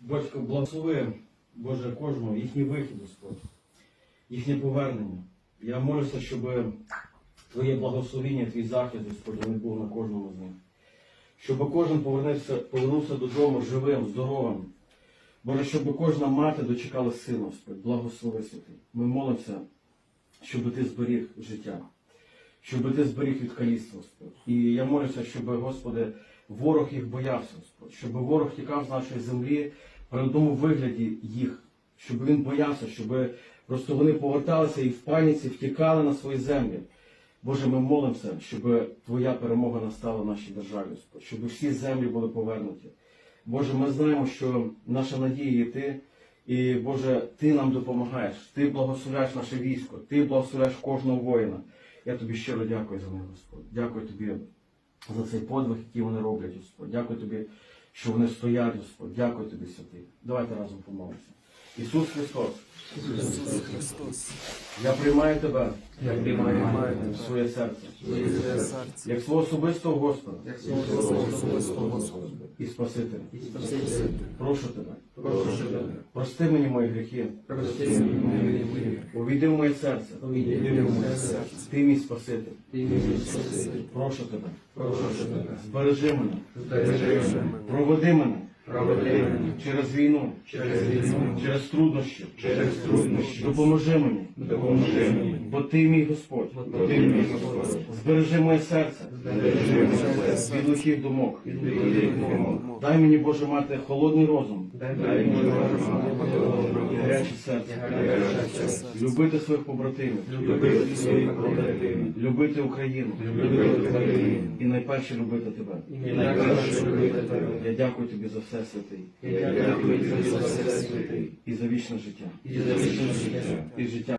Батько, благослови, Боже, кожного, їхній вихід, Господь, їхнє повернення. Я молюся, щоб Твоє благословіння, Твій захист, Господь, не був на кожному з них. Щоб кожен повернувся, повернувся додому живим, здоровим. Боже, щоб кожна мати дочекала сина, Господь, благослови святий. Ми молимося, щоб Ти зберіг життя, щоб Ти зберіг від каліцтва, Господь. І я молюся, щоб, Господи, ворог їх боявся, Господь, щоб ворог тікав з нашої землі при одному вигляді їх, щоб він боявся, щоб просто вони поверталися і в паніці втікали на свої землі. Боже, ми молимося, щоб Твоя перемога настала в нашій державі, щоб всі землі були повернуті. Боже, ми знаємо, що наша надія є Ти, і Боже, Ти нам допомагаєш, Ти благословляєш наше військо, Ти благословляєш кожного воїна. Я тобі щиро дякую за них, Господь. Дякую тобі за цей подвиг, який вони роблять, Господь. Дякую тобі, що вони стоять, Господь. Дякую тобі, святий. Давайте разом помолимося. Ісус Христос, Ісус Христос, я приймаю тебе я приймаю в своє серце, як свого особистого Господа як свого особистого Господа. І Спасителя. Спасителя, Прошу тебе, прошу тебе, прости мені мої гріхи, прости мені мої гріхи, увійди в моє серце. увійди в моє серце, Ти мій Спаситель. ти мій Спаситель, Прошу тебе, прошу тебе, збережи мене, збережи мене, Проводи мене через війну, через війну, через труднощі. через труднощі, Допоможи мені, допоможи мені, бо ти мій Господь. бо ти мій Господь, Збережи моє серце. Збережи моє серце, від лихих думок. від твоїх помилок. Дай мені, Боже, мати холодний розум. Дай мені гаряче серце. гаряче серце, Любити своїх побратимів, любити своїх побратимів, любити Україну. Любити Україну, і найперше любити тебе. і найкраще любити тебе. Я дякую тобі за все все святий і за вічне життя. і життя.